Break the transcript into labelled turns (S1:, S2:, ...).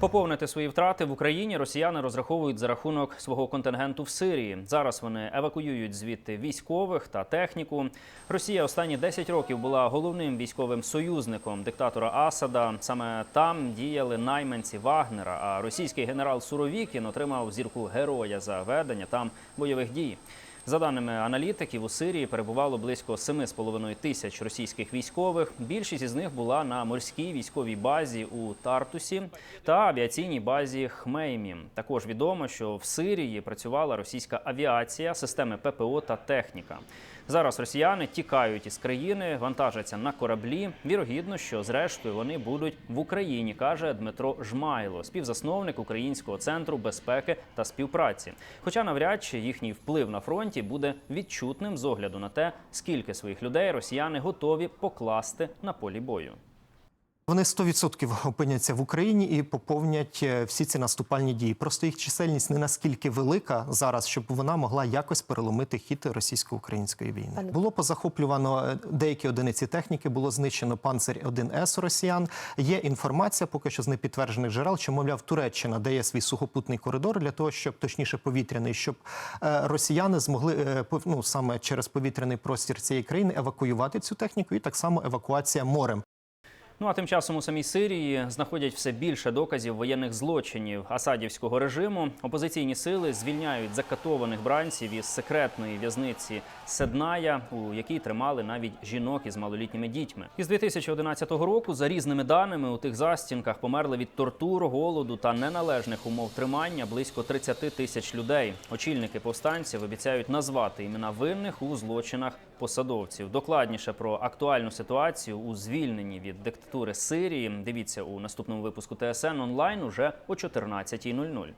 S1: Поповнити свої втрати в Україні росіяни розраховують за рахунок свого контингенту в Сирії. Зараз вони евакуюють звідти військових та техніку. Росія останні 10 років була головним військовим союзником диктатора Асада. Саме там діяли найманці Вагнера. А російський генерал Суровікін отримав зірку героя за ведення там бойових дій. За даними аналітиків, у Сирії перебувало близько 7,5 тисяч російських військових. Більшість із них була на морській військовій базі у Тартусі та авіаційній базі Хмеймі. Також відомо, що в Сирії працювала російська авіація, системи ППО та техніка. Зараз росіяни тікають із країни, вантажаться на кораблі. Вірогідно, що зрештою вони будуть в Україні, каже Дмитро Жмайло, співзасновник Українського центру безпеки та співпраці. Хоча навряд чи їхній вплив на фронті буде відчутним з огляду на те, скільки своїх людей росіяни готові покласти на полі бою.
S2: Вони 100% опиняться в Україні і поповнять е, всі ці наступальні дії. Просто їх чисельність не наскільки велика зараз, щоб вона могла якось переломити хід російсько-української війни.
S3: Пане-
S2: Було позахоплювано е, деякі одиниці техніки, було знищено панцир 1С росіян. Є інформація, поки що з непідтверджених джерел, що мовляв Туреччина дає свій сухопутний коридор для того, щоб точніше повітряний, щоб е, росіяни змогли ну, саме через повітряний простір цієї країни евакуювати цю техніку, і так само евакуація морем.
S1: Ну а тим часом у самій Сирії знаходять все більше доказів воєнних злочинів асадівського режиму. Опозиційні сили звільняють закатованих бранців із секретної в'язниці Седная, у якій тримали навіть жінок із малолітніми дітьми. Із 2011 року, за різними даними, у тих застінках померли від тортур, голоду та неналежних умов тримання близько 30 тисяч людей. Очільники повстанців обіцяють назвати імена винних у злочинах посадовців. Докладніше про актуальну ситуацію у звільненні від диктатури Сирії. Дивіться у наступному випуску ТСН онлайн уже о 14.00.